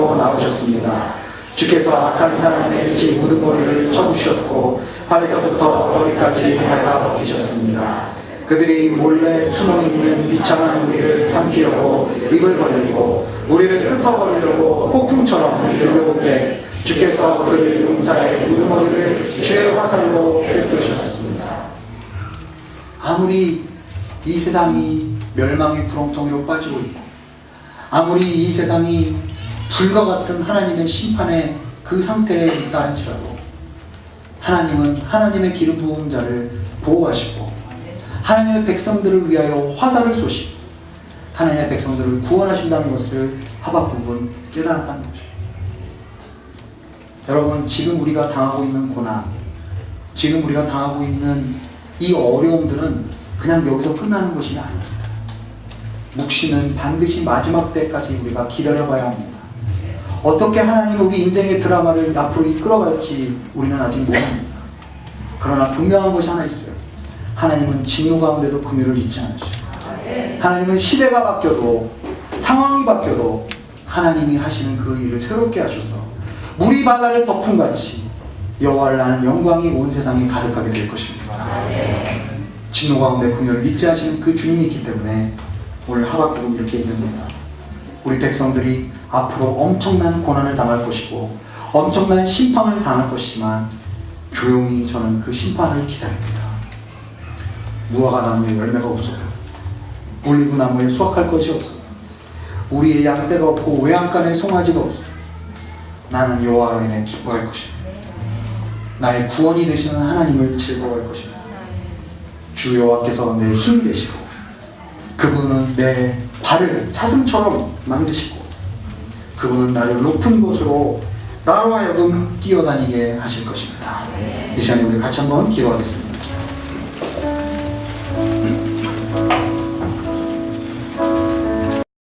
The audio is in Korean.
들고 나오셨습니다. 주께서 악한 사람의 집 우두머리를 쳐부셨고 발에서부터 머리까지 발가 벗기셨습니다. 그들이 몰래 숨어 있는 비참한 우리를 삼키려고 입을 벌리고 우리를 흩어버리려고 폭풍처럼 밀려올 때 주께서 그들 용사의 우두머리를 주의 화살로 꿰뚫으셨습니다. 아무리 이 세상이 멸망의 구렁텅이로 빠지고 있고 아무리 이 세상이 불과 같은 하나님의 심판의 그 상태에 있다 할지라도 하나님은 하나님의 기름 부은 자를 보호하시고 하나님의 백성들을 위하여 화살을 쏘시고 하나님의 백성들을 구원하신다는 것을 하박국은 깨달았다는 거죠. 여러분 지금 우리가 당하고 있는 고난 지금 우리가 당하고 있는 이 어려움들은 그냥 여기서 끝나는 것이 아닙니다. 묵시는 반드시 마지막 때까지 우리가 기다려봐야 합니다. 어떻게 하나님은 우리 인생의 드라마를 앞으로 이끌어갈지 우리는 아직 모릅니다. 그러나 분명한 것이 하나 있어요. 하나님은 진노 가운데도 긍휼을 잊지 않으시고 하나님은 시대가 바뀌어도 상황이 바뀌어도 하나님이 하시는 그 일을 새롭게 하셔서 물이 바다를 덮음같이 여호와를 아는 영광이 온 세상에 가득하게 될 것입니다. 진노 가운데 긍휼을 잊지 하시는 그 주님이 있기 때문에 오늘 하박국은 이렇게 얘기합니다. 우리 백성들이 앞으로 엄청난 고난을 당할 것이고 엄청난 심판을 당할 것이지만 조용히 저는 그 심판을 기다립니다. 무화과 나무에 열매가 없어요. 올리브 나무에 수확할 것이 없어요. 우리의 양떼가 없고 외양간에 송아지가 없어요. 나는 여호와로 인해 기뻐할 것입니다. 나의 구원이 되시는 하나님을 즐거워할 것입니다. 주 여호와께서 내 힘이 되시고 그분은 내 발을 사슴처럼 만드시고 그분은 나를 높은 곳으로 나로 하여금 뛰어다니게 하실 것입니다. 이 시간에 우리 같이 한번 기도하겠습니다.